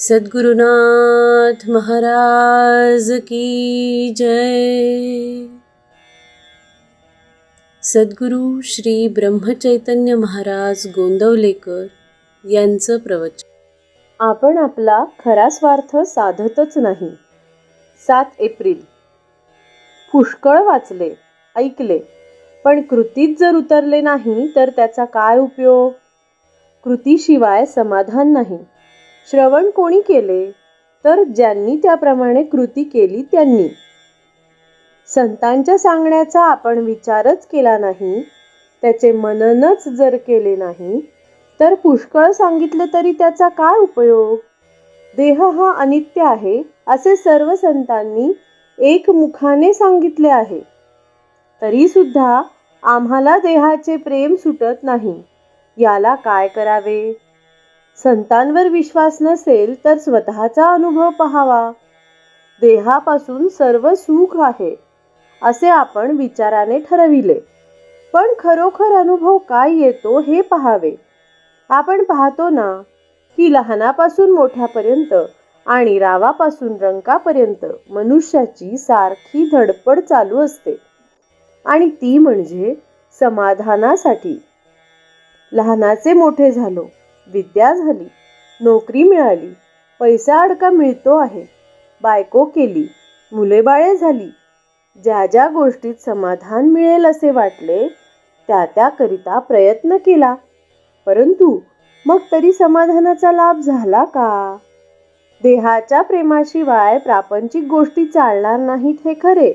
सद्गुरुनाथ महाराज की जय। सद्गुरु श्री ब्रह्मचैतन्य महाराज गोंदवलेकर यांचं प्रवचन. आपण आपला खरा स्वार्थ साधतच नाही. सात एप्रिल. पुष्कळ वाचले ऐकले पण कृतीत जर उतरले नाही तर त्याचा काय उपयोग? कृतीशिवाय समाधान नाही. श्रवण कोणी केले तर ज्यांनी त्याप्रमाणे कृती केली त्यांनी. संतांच्या सांगण्याचा आपण विचारच केला नाही त्याचे मननच जर केले नाही तर पुष्कळ सांगितले तरी त्याचा काय उपयोग? देह हा अनित्य आहे असे सर्व संतांनी एकमुखाने सांगितले आहे. तरी सुद्धा आम्हाला देहाचे प्रेम सुटत नाही. याला काय करावे? संतांवर विश्वास नसेल तर स्वतःचा अनुभव पहावा. देहापासून सर्व सुख आहे असे आपण विचाराने ठरविले. पण खरोखर अनुभव काय येतो हे पहावे. आपण पाहतो ना की लहानापासून मोठ्यापर्यंत आणि रावापासून रंकापर्यंत मनुष्याची सारखी धडपड चालू असते. आणि ती म्हणजे समाधानासाठी. लहानाचे मोठे झालो. विद्या झाली. नोकरी मिळाली. पैसा अडका मिळतो आहे. बायको केली. मुले बाळे झाली. ज्या ज्या गोष्टीत समाधान मिळेल असे वाटले त्या त्याकरिता प्रयत्न केला. परंतु मग तरी समाधानाचा लाभ झाला का? देहाच्या प्रेमाशिवाय प्रापंचिक गोष्टी चालणार नाहीत हे खरे.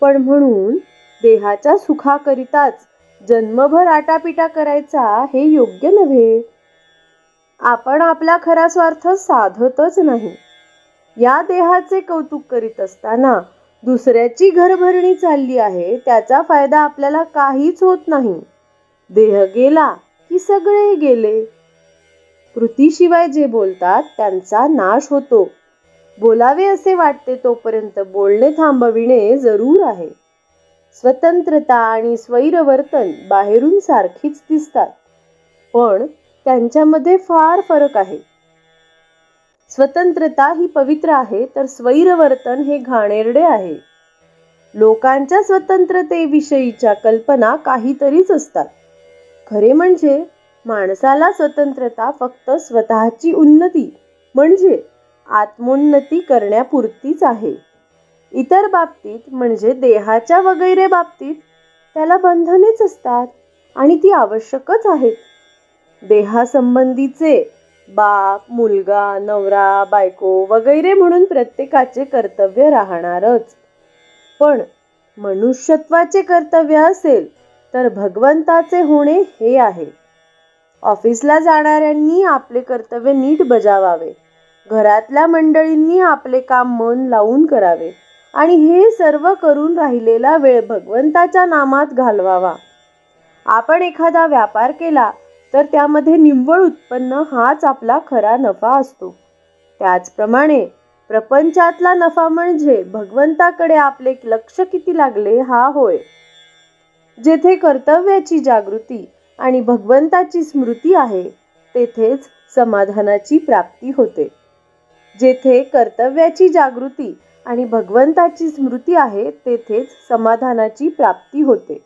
पण म्हणून देहाच्या सुखाकरिताच जन्मभर आटापिटा करायचा हे योग्य नव्हे. आपण आपला खरा स्वार्थ साधतच नाही. या देहाचे कौतुक करीत असताना दुसऱ्याची घरभरणी चालली आहे त्याचा फायदा आपल्याला काहीच होत नाही. देह गेला की सगळे गेले. कृतीशिवाय जे बोलतात त्यांचा नाश होतो. बोलावे असे वाटते तोपर्यंत बोलणे थांबविणे जरूर आहे. स्वतंत्रता आणि स्वैरवर्तन बाहेरून सारखीच दिसतात. पण त्यांच्यामध्ये फार फरक आहे. स्वतंत्रता ही पवित्र आहे तर स्वैरवर्तन हे घाणेरडे आहे. लोकांच्या स्वतंत्रतेविषयीच्या कल्पना काहीतरीच असतात. खरे म्हणजे माणसाला स्वतंत्रता फक्त स्वतःची उन्नती म्हणजे आत्मोन्नती करण्यापुरतीच आहे. इतर बाबतीत म्हणजे देहाच्या वगैरे बाबतीत त्याला बंधनेच असतात आणि ती आवश्यकच आहेत. देहासंबंधीचे बाप मुलगा नवरा बायको वगैरे म्हणून प्रत्येकाचे कर्तव्य राहणारच. पण मनुष्यत्वाचे कर्तव्य असेल तर भगवंताचे होणे हे आहे. ऑफिसला जाणाऱ्यांनी आपले कर्तव्य नीट बजावावे. घरातल्या मंडळींनी आपले काम मन लावून करावे. आणि हे सर्व करून राहिलेला वेळ भगवंताच्या नामात घालवावा. आपण एखादा व्यापार केला तर त्यामध्ये निव्वळ उत्पन्न हाच आपला खरा नफा असतो. त्याचप्रमाणे प्रपंचातला नफा म्हणजे भगवंताकडे आपले लक्ष किती लागले हा होय. जेथे कर्तव्याची जागृती आणि भगवंताची स्मृती आहे तेथेच समाधानाची प्राप्ती होते. जेथे कर्तव्याची जागृती आणि भगवंताची स्मृती आहे तेथेच समाधानाची प्राप्ती होते.